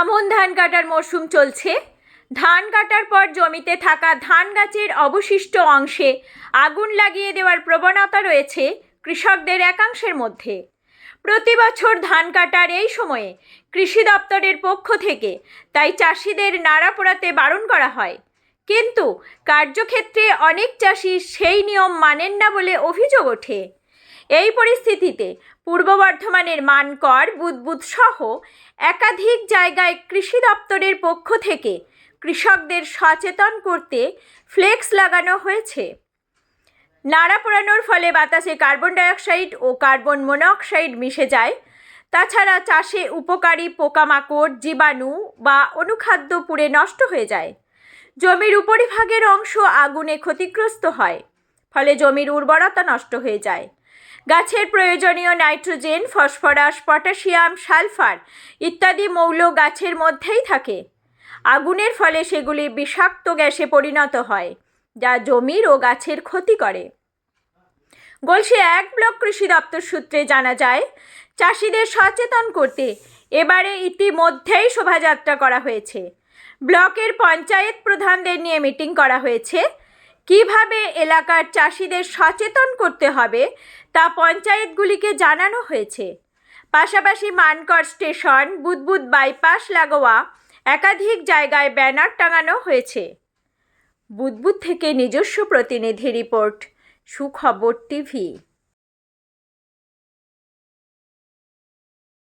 আমন ধান কাটার মরশুম চলছে। ধান কাটার পর জমিতে থাকা ধান গাছের অবশিষ্ট অংশে আগুন লাগিয়ে দেওয়ার প্রবণতা রয়েছে কৃষকদের একাংশের মধ্যে। প্রতি বছর ধান কাটার এই সময়ে কৃষি দপ্তরের পক্ষ থেকে তাই চাষিদের নাড়া পোড়াতে বারণ করা হয়। কিন্তু কার্যক্ষেত্রে অনেক চাষি সেই নিয়ম মানেন না বলে অভিযোগ ওঠে। এই পরিস্থিতিতে পূর্ব বর্ধমানের মানকর, বুদবুদ সহ একাধিক জায়গায় কৃষি দপ্তরের পক্ষ থেকে কৃষকদের সচেতন করতে ফ্লেক্স লাগানো হয়েছে। নাড়া পোড়ানোর ফলে বাতাসে কার্বন ডাইঅক্সাইড ও কার্বন মনোক্সাইড মিশে যায়। তাছাড়া চাষে উপকারী পোকামাকড়, জীবাণু বা অনুখাদ্য পুড়ে নষ্ট হয়ে যায়। জমির উপরিভাগের অংশ আগুনে ক্ষতিগ্রস্ত হয়, ফলে জমির উর্বরতা নষ্ট হয়ে যায়। গাছের প্রয়োজনীয় নাইট্রোজেন, ফসফরাস, পটাশিয়াম, সালফার ইত্যাদি মৌল গাছের মধ্যেই থাকে। আগুনের ফলে সেগুলি বিষাক্ত গ্যাসে পরিণত হয়, যা জমির ও গাছের ক্ষতি করে। গলসি এক ব্লক কৃষি দপ্তর সূত্রে জানা যায়, চাষিদের সচেতন করতে এবারে ইতিমধ্যেই শোভাযাত্রা করা হয়েছে। ব্লকের পঞ্চায়েত প্রধানদের নিয়ে মিটিং করা হয়েছে কীভাবে এলাকার চাষিদের সচেতন করতে হবে তা পঞ্চায়েতগুলিকে জানানো হয়েছে। পাশাপাশি মানকর স্টেশন, বুদবুদ বাইপাস লাগোয়া, একাধিক জায়গায় ব্যানার টাঙানো হয়েছে। বুদবুদ থেকে নিজস্ব প্রতিনিধি রিপোর্ট, সুখবর টিভি।